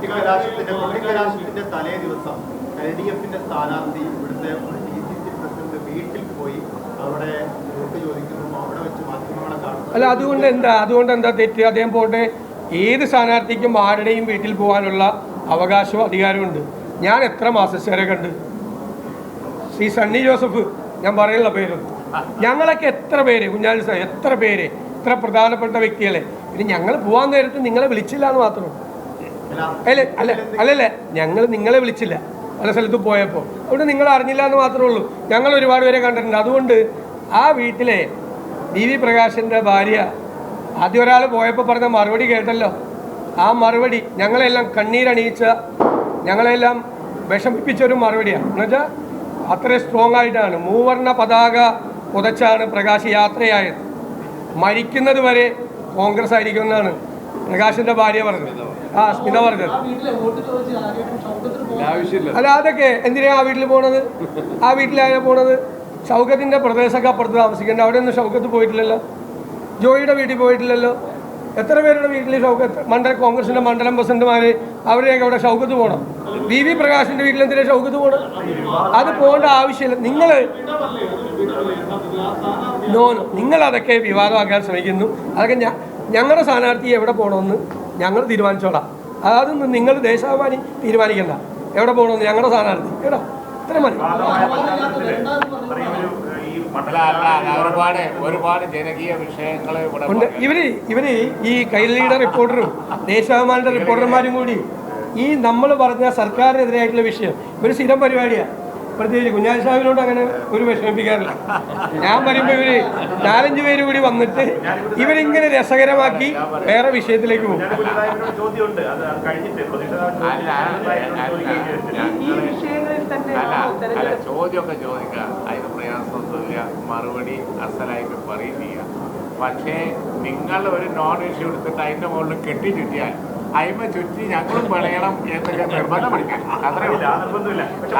കൊട്ടിക്കലാശത്തിന്റെ കൊട്ടിക്കലാശത്തിന്റെ തലേ ദിവസം L D എഫിന്റെ സ്ഥാനാർത്ഥി ഇവിടുത്തെ പ്രസിഡന്റ് വീട്ടിൽ പോയി അവിടെ വോട്ട് ചോദിക്കുന്നു അവിടെ വെച്ച് മാധ്യമങ്ങളെ കാണുന്നു അല്ല അതുകൊണ്ട് എന്താ? അതുകൊണ്ട് എന്താ തെറ്റ്? അദ്ദേഹം പോട്ടെ. ഏത് സ്ഥാനാർത്ഥിക്കും ആരുടെയും വീട്ടിൽ പോകാനുള്ള അവകാശവും അധികാരമുണ്ട് ഞാൻ എത്ര മാസക്കാരെ കണ്ട്? ശ്രീ സണ്ണി ജോസഫ് ഞാൻ പറയുന്ന പേര്. ഞങ്ങളൊക്കെ എത്ര പേര്? കുഞ്ഞാലി സാർ എത്ര പേര്? ഇത്ര പ്രധാനപ്പെട്ട വ്യക്തികളെ. ഇനി ഞങ്ങൾ പോകാൻ നേരത്ത് നിങ്ങളെ വിളിച്ചില്ല എന്ന് മാത്രം. അല്ല അല്ല അല്ലല്ല ഞങ്ങൾ നിങ്ങളെ വിളിച്ചില്ല. പല സ്ഥലത്ത് പോയപ്പോൾ അവിടെ നിങ്ങൾ അറിഞ്ഞില്ല എന്ന് മാത്രമേ ഉള്ളൂ. ഞങ്ങൾ ഒരുപാട് പേരെ കണ്ടിട്ടുണ്ട്. അതുകൊണ്ട് ആ വീട്ടിലെ ഡി വി പ്രകാശിന്റെ ഭാര്യ ആദ്യം ഒരാൾ പോയപ്പോൾ പറഞ്ഞ മറുപടി കേട്ടല്ലോ. ആ മറുപടി ഞങ്ങളെല്ലാം കണ്ണീരണിയിച്ച ഞങ്ങളെല്ലാം വിഷമിപ്പിച്ച ഒരു മറുപടിയാണ്. എന്നുവെച്ചാൽ അത്രയും സ്ട്രോങ് ആയിട്ടാണ്. മൂവർണ പതാക പുതച്ചാണ് പ്രകാശ് യാത്രയായത്. മരിക്കുന്നത് വരെ കോൺഗ്രസ് ആയിരിക്കും എന്നാണ്. പ്രകാശിന്റെ ഭാര്യ പറഞ്ഞത് ആ സ്മിത പറഞ്ഞത് അല്ല അതൊക്കെ എന്തിനാ ആ വീട്ടിൽ പോണത്? ആ വീട്ടിലായ പോണത്? ഷൗക്കത്തിന്റെ പ്രദേശമൊക്കെ അപ്പുറത്ത് താമസിക്കേണ്ട. അവിടെ ഒന്നും ഷൗക്കത്ത് പോയിട്ടില്ലല്ലോ. ജോയിയുടെ വീട്ടിൽ പോയിട്ടില്ലല്ലോ. എത്ര പേരുടെ വീട്ടിൽ ഷൗക്കത്ത് മണ്ഡല കോൺഗ്രസിന്റെ മണ്ഡലം പ്രസിഡന്റുമാര് അവരെയൊക്കെ അവിടെ ഷൗക്കത്ത് പോകണം വി. വി. പ്രകാശിന്റെ വീട്ടിൽ എന്തിനാ ഷൗക്കത്ത് പോകണം അത് പോകേണ്ട ആവശ്യമില്ല. നിങ്ങൾ നോ നോ നിങ്ങൾ അതൊക്കെ വിവാദമാക്കാൻ ശ്രമിക്കുന്നു. അതൊക്കെ ഞ ഞങ്ങളുടെ സ്ഥാനാർത്ഥി എവിടെ പോകണമെന്ന് ഞങ്ങൾ തീരുമാനിച്ചോളാം. അതൊന്നും നിങ്ങൾ ദേശാഭിമാനി തീരുമാനിക്കണ്ട. എവിടെ പോകണമെന്ന് ഞങ്ങളുടെ സ്ഥാനാർത്ഥി. കേട്ടോ ഇത്ര മതി. ഉണ്ട്. ഇവർ ഇവർ ഈ കൈരളിയുടെ റിപ്പോർട്ടറും ദേശാഭിമാനിയുടെ റിപ്പോർട്ടർമാരും കൂടി. ഈ നമ്മൾ പറഞ്ഞ സർക്കാരിനെതിരായിട്ടുള്ള വിഷയം. ഒരു സ്ഥിരം പരിപാടിയാണ് പ്രത്യേകിച്ച് കുഞ്ഞാലി സാഹിബിനോട് അങ്ങനെ ഒരു വിഷമിപ്പിക്കാറില്ല. ഞാൻ പറയുമ്പോൾ ഇവർ നാലഞ്ച് പേര് കൂടി വന്നിട്ട് ഇവരിങ്ങനെ രസകരമാക്കി വേറെ വിഷയത്തിലേക്ക് പോകും. ഞങ്ങൾ അല്ല അല്ല ചോദ്യമൊക്കെ ചോദിക്കുക. അതിന് പ്രയാസമൊന്നുമില്ല മറുപടി അസലായിട്ട് പറയുന്നില്ല. പക്ഷേ നിങ്ങൾ ഒരു നോൺ ഇഷ്യൂ എടുത്തിട്ട് അതിന്റെ മുകളിൽ കെട്ടി ചുറ്റിയാൽ അയിമ ചുറ്റി ഞങ്ങളും വിളയണം എന്നൊക്കെ നിർബന്ധം പിടിക്കണം അത്രേ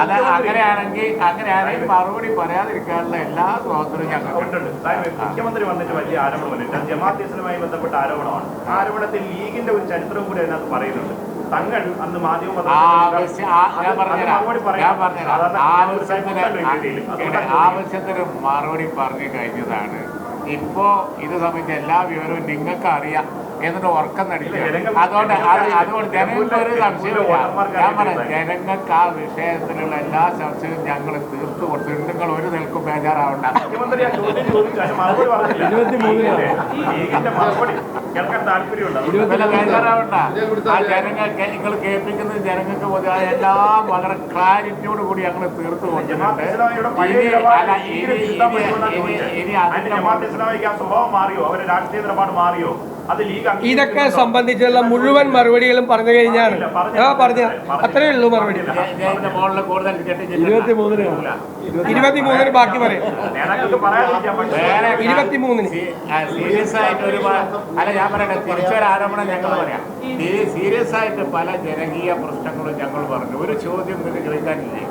അത് അങ്ങനെയാണെങ്കിൽ അങ്ങനെയാണെങ്കിൽ മറുപടി പറയാതിരിക്കാനുള്ള എല്ലാ സ്വാതന്ത്ര്യവും ഞങ്ങൾക്ക് മുഖ്യമന്ത്രി വന്നിട്ട് വലിയ ആരോപണം വന്നിട്ട് ജമാഅത്ത് ഇസ്ലാമായി ബന്ധപ്പെട്ട ആരോപണമാണ്. ആരോപണത്തിൽ ലീഗിന്റെ ഒരു ചരിത്രം കൂടി അതിനകത്ത് പറയുന്നുണ്ട്. തങ്ങൾ അന്ന് മാധ്യമ ആവശ്യത്തിന് മറുപടി പറഞ്ഞു കഴിഞ്ഞതാണ്. ഇപ്പോ ഇത് സംബന്ധിച്ച എല്ലാ വിവരവും നിങ്ങൾക്ക് അറിയാം എന്നിട്ട് ഉറക്കം നടിക്കുക അതുകൊണ്ട് അത് അതുകൊണ്ട് ജനങ്ങൾക്ക് ഒരു സംശയമില്ല ഞാൻ പറയാം ജനങ്ങൾക്ക് ആ വിഷയത്തിലുള്ള എല്ലാ സംശയവും ഞങ്ങൾ തീർത്തു കൊടുത്തു. നിങ്ങൾ ഒരു നിൽക്കും ബേജാറാവണ്ട. ആ ജനങ്ങൾക്ക് നിങ്ങൾ കേൾപ്പിക്കുന്നത് ജനങ്ങൾക്ക് പൊതുവെ എല്ലാം വളരെ ക്ലാരിറ്റിയോട് കൂടി ഞങ്ങൾ തീർത്തു കൊടുക്കുന്നുണ്ട് ഇനി അതിന്റെ സ്വഭാവം മാറിയോ? അവരുടെ രാഷ്ട്രീയ നിലപാട് മാറിയോ? ഇതൊക്കെ? സംബന്ധിച്ചുള്ള മുഴുവൻ മറുപടികളും പറഞ്ഞു കഴിഞ്ഞാൽ ആ പറഞ്ഞ? അത്രയേ ഉള്ളൂ മറുപടി. ഇരുപത്തി മൂന്നിന് ഇരുപത്തി മൂന്നിന് ബാക്കി പറയും. വേറെ ഇരുപത്തിമൂന്നിന്. സീരിയസ് ആയിട്ട് ഒരു അല്ല ഞാൻ പറയട്ടെ ഞങ്ങൾ പറയാം. സീരിയസ് ആയിട്ട് പല ജനകീയ പ്രശ്നങ്ങളും ഞങ്ങൾ പറഞ്ഞു. ഒരു ചോദ്യം നിങ്ങൾക്ക് ചോദിക്കാനില്ലേ?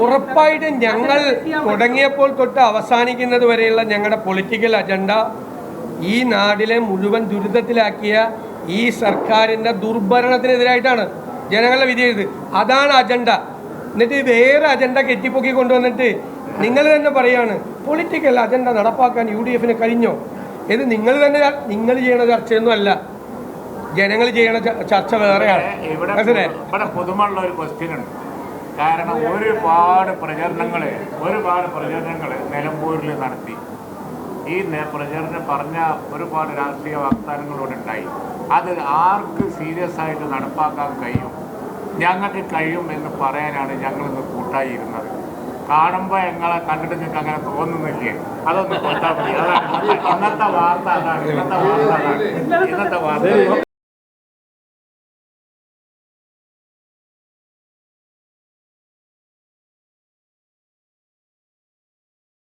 ഉറപ്പായിട്ടും ഞങ്ങൾ തുടങ്ങിയപ്പോൾ തൊട്ട് അവസാനിക്കുന്നത് വരെയുള്ള ഞങ്ങളുടെ പൊളിറ്റിക്കൽ അജണ്ട ഈ നാടിലെ മുഴുവൻ ദുരിതത്തിലാക്കിയ ഈ സർക്കാരിന്റെ ദുർഭരണത്തിനെതിരായിട്ടാണ് ജനങ്ങളുടെ വിധി എഴുത്. അതാണ് അജണ്ട എന്നിട്ട് വേറെ അജണ്ട കെട്ടിപ്പൊക്കി കൊണ്ടുവന്നിട്ട് നിങ്ങൾ തന്നെ പറയാണ് പൊളിറ്റിക്കൽ അജണ്ട നടപ്പാക്കാൻ യു ഡി എഫിന് കഴിഞ്ഞോ? ഇത് നിങ്ങൾ തന്നെ നിങ്ങൾ ചെയ്യണ ചർച്ചയൊന്നും അല്ല. ജനങ്ങൾ ചെയ്യണ ചർച്ച വേറെയാണ്. ഇവിടെ? ഇവിടെ പുതുമുള്ള ഒരു ക്വസ്റ്റ്യൻ ഉണ്ട്. കാരണം ഒരുപാട് പ്രചരണങ്ങൾ ഒരുപാട് പ്രചരണങ്ങൾ നിലമ്പൂരിൽ നടത്തി. ഈ പ്രചരണം പറഞ്ഞ ഒരുപാട് രാഷ്ട്രീയ വാഗ്ദാനങ്ങളോട് ഉണ്ടായി. അത് ആർക്ക് സീരിയസ് ആയിട്ട് നടപ്പാക്കാൻ കഴിയും? ഞങ്ങൾക്ക് കഴിയും എന്ന് പറയാനാണ് ഞങ്ങൾ ഇന്ന് കൂട്ടായി ഇരുന്നത്. കാണുമ്പോൾ ഞങ്ങളെ കണ്ടിട്ട് നിങ്ങൾക്ക് അങ്ങനെ തോന്നുന്നില്ലേ? അതൊന്ന് കൊടുത്താൽ മതി. അതാണ് ഇന്നത്തെ വാർത്ത അതാണ് ഇന്നത്തെ വാർത്ത അതാണ് ഇന്നത്തെ വാർത്ത.